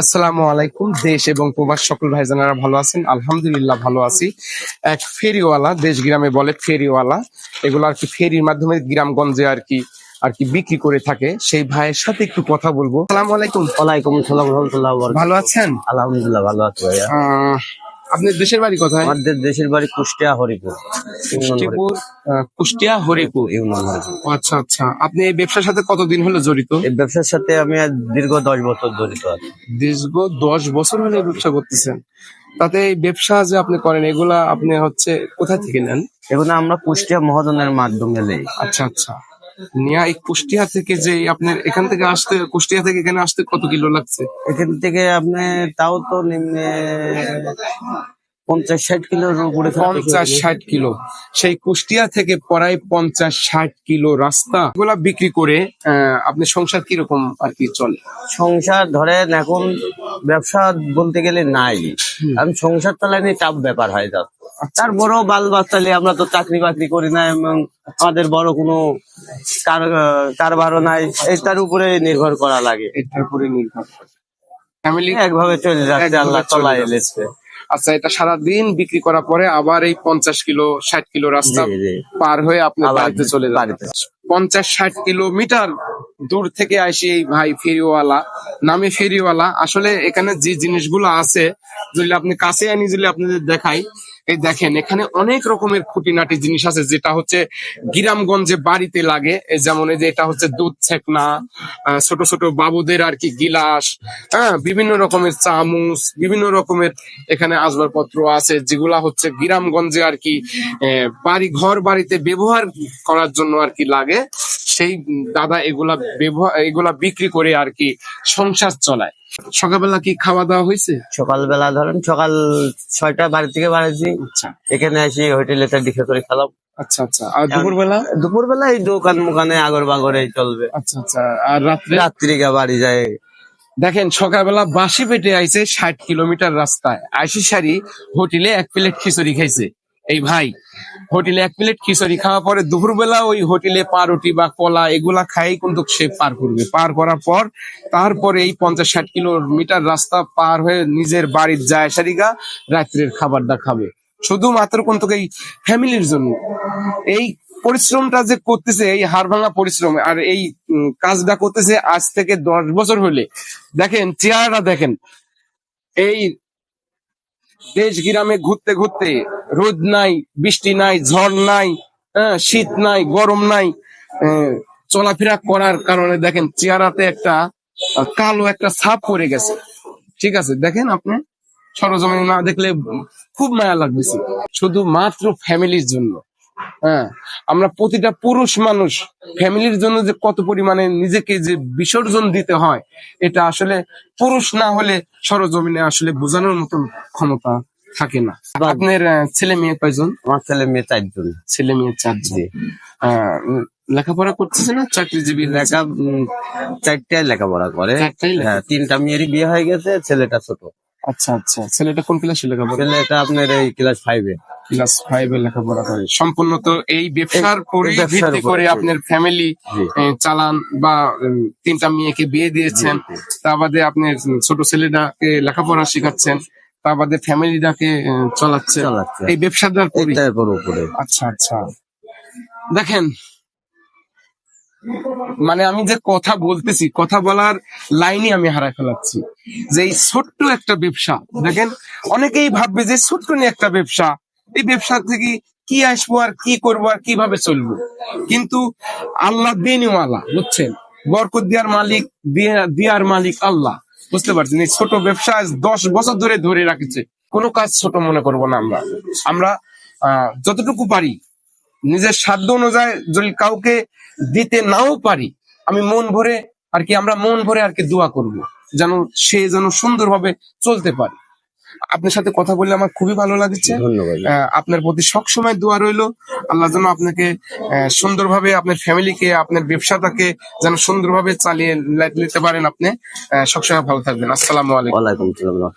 আসসালামু আলাইকুম দেশ এবং প্রবাস সকল ভাই জানারা ভালো আছেন? আলহামদুলিল্লাহ ভালো আছি। এক ফেরিওয়ালা দেশ গ্রামে বলে ফেরিওয়ালা এগুলো আর কি ফেরির মাধ্যমে গ্রামগঞ্জে আর কি আর কি বিক্রি করে থাকে। সেই ভাইয়ের সাথে একটু কথা বলব। আসসালামু আলাইকুম। ওয়ালাইকুম আসসালাম ভালো আছেন? আলহামদুলিল্লাহ ভালো আছি ভাইয়া। আপনার দেশের বাড়ি কোথায়? আমাদের দেশের বাড়ি কুষ্টিয়া হরিপুর। কুষ্টিপুর কুষ্টিয়া হরিপুর। ইউনিয়ন হরিপুর। আচ্ছা আচ্ছা। আপনি এই ব্যবসার সাথে কতদিন হলো জড়িত? এই ব্যবসার সাথে আমি দীর্ঘ দশ বছর জড়িত আছি। দীর্ঘ দশ বছর হলে ব্যবসা করতেছেন। তাতে এই ব্যবসা যে আপনি করেন এগুলা আপনি হচ্ছে কোথা থেকে নেন? এগুলো আমরা কুষ্টিয়া মহাজনের মাধ্যমে নেই। আচ্ছা আচ্ছা। নিয়া এই কুষ্টিয়া থেকে যে আপনার এখান থেকে আসতে, কুষ্টিয়া থেকে এখানে আসতে কত কিলো লাগছে? এখান থেকে আপনি তাও তো নিম্নে পঞ্চাশ ষাট কিলোর উপরে। পঞ্চাশ ষাট কিলো। সেই কুষ্টিয়া থেকে প্রায় পঞ্চাশ ষাট কিলো রাস্তা। এগুলা বিক্রি করে আপনি সংসার কীরকম আর কি চলে? সংসার ধরেন এখন ব্যবসা বলতে গেলে নাই। আমি সংসার চালানি টাফ ব্যাপার হয়ে যাচ্ছে তার বড় বাল বাচ্চা নিয়ে আমরা তো চাকরি বাকরি করি না এবং আমাদের বড় কোনো কার- কারবারও নাই। এটার উপরে নির্ভর করা লাগে। এটার উপরে নির্ভর করে। ফ্যামিলি একভাবে চলে যাচ্ছে আল্লাহ চলে। এলেছে। আচ্ছা এটা সারাদিন বিক্রি করার পরে আবার এই পঞ্চাশ কিলো ষাট কিলো রাস্তা। পার হয়ে আপনি বাড়িতে চলে যান পঞ্চাশ ষাট কিলোমিটার দূর থেকে আসি এই ভাই ফেরিওয়ালা নামে ফেরিওয়ালা। আসলে এখানে যে জিনিসগুলো আছে যদি আপনি কাছে আনি যদি আপনাদের দেখাই এই দেখেন, এখানে অনেক রকমের খুঁটিনাটি জিনিস আছে, যেটা হচ্ছে গ্রামগঞ্জে বাড়িতে লাগে। যেমন এই যে এটা হচ্ছে দুধ ছেকনা ছোট ছোট বাবুদের আর কি গিলাস হ্যাঁ বিভিন্ন রকমের চামচ, বিভিন্ন রকমের এখানে আসবাবপত্র আছে, যেগুলা হচ্ছে গ্রামগঞ্জে আর কি বাড়ি, ঘর বাড়িতে ব্যবহার করার জন্য আর কি লাগে। সেই দাদা এগুলা ব্যবহার এগুলা বিক্রি করে আর কি সংসার চলায়। সকালবেলা কি খাওয়া দাওয়া হয়েছে? সকালবেলা ধরেন সকাল ছয়টা বাড়ি থেকে বাড়াইছি আচ্ছা। এখানে এসে হোটেলে ডিখে করে খেলাম। আচ্ছা আচ্ছা। আর দুপুরবেলা? দুপুরবেলা এই দোকান মোকানে আগর বাগরে চলবে। আচ্ছা আচ্ছা। আর রাত্রে? রাত্রিকা বাড়ি যায়। দেখেন সকালবেলা বাসি পেটে আইছে ষাট কিলোমিটার রাস্তায়। আইসি সারি হোটেলে এক প্লেট খিচুড়ি খাইছে। এই ভাই হোটেলে এক প্লেট খিচুড়ি খাওয়া পরে দুপুরবেলা ওই হোটেলে পাউরুটি বা কলা এগুলা খাই, কিন্তু সে পার করবে। পার করার পর তারপরে এই পঞ্চাশ ষাট কিলোমিটার রাস্তা পার হয়ে নিজের বাড়ির যায় সারিগা রাত্রের খাবারটা খাবে। শুধুমাত্র কিন্তু এই ফ্যামিলির জন্য। এই পরিশ্রমটা যে করতেছে, এই হাড় ভাঙা পরিশ্রম আর এই কাজটা করতেছে আজ থেকে দশ বছর হলে। দেখেন, চেহারাটা দেখেন। এই দেশ গ্রামে ঘুরতে ঘুরতে রোদ নাই, বৃষ্টি নাই, ঝড় নাই হ্যাঁ শীত নাই, গরম নাই চলাফেরা করার কারণে দেখেন চেহারাতে একটা কালো একটা ছাপ পড়ে গেছে। ঠিক আছে, দেখেন আপনি, সরজমিনে না দেখলে খুব মায়া লাগতেছে। শুধু মাত্র ফ্যামিলির জন্য। হ্যাঁ আমরা প্রতিটা পুরুষ মানুষ ফ্যামিলির জন্য যে কত পরিমাণে নিজেকে যে বিসর্জন দিতে হয় এটা আসলে পুরুষ না হলে সরজমিনে আসলে বোঝানোর মতন ক্ষমতা থাকে না। আপনার ছেলে মেয়ে কয়জন? আমার ছেলে মেয়ে চারজন। ছেলে মেয়ে চারজন। লেখাপড়া করতেছে না? চাকরিজীবী লেখা চারটায় লেখাপড়া করে। হ্যাঁ তিনটা মেয়েরই বিয়ে হয়ে গেছে ছেলেটা ছোট। আচ্ছা আচ্ছা। ছেলেটা কোন ক্লাসে লেখাপড়া? ছেলেটা আপনার এই ক্লাস ফাইভে ক্লাস ফাইভ এ লেখাপড়া করে। সম্পূর্ণ তো এই ব্যবসার করে ভিত্তি করে আপনার ফ্যামিলি চালান বা তিনটা মেয়েকে বিয়ে দিয়েছেন। তা বাদে আপনি ছোট ছেলেটাকে লেখাপড়া শেখাচ্ছেন। তা বাদে ফ্যামিলিটাকে চালাচ্ছে। এই ব্যবসাদার উপরে। আচ্ছা আচ্ছা। দেখেন মানে আমি যে কথা বলতেছি কথা বলার লাইনই আমি হারাই ফেলাচ্ছি। যে এই ছোট্ট একটা ব্যবসা দেখেন অনেকেই ভাববে যে ছোট্ট নিয়ে একটা ব্যবসা এই ব্যবসা থেকে কি আসব আর কি করব আর কীভাবে চলবো? কিন্তু আল্লাহ দিনওয়ালা বুঝছেন? বরকত দেওয়ার মালিক দেওয়ার মালিক আল্লাহ, বুঝতে পারছেন? এই ছোট ব্যবসা দশ বছর ধরে ধরে রাখছে। কোনো কাজ ছোট মনে করব না আমরা। আমরা যতটুকু পারি, নিজের সাধ্য অনুযায়ী যদি কাউকে দিতে নাও পারি, আমি মন ভরে আর কি, আমরা মন ভরে আর কি দোয়া করব, যেন সে যেন সুন্দরভাবে চলতে পারে। আপনার সাথে কথা বলে আমার খুবই ভালো লাগছে। আহ, আপনার প্রতি সবসময় দোয়া রইল। আল্লাহ যেন আপনাকে আহ, সুন্দরভাবে আপনার ফ্যামিলিকে আপনার ব্যবসাটাকে যেন সুন্দরভাবে চালিয়ে নিতে পারেন আপনি। আহ, সবসময় ভালো থাকবেন। আসসালামু আলাইকুম।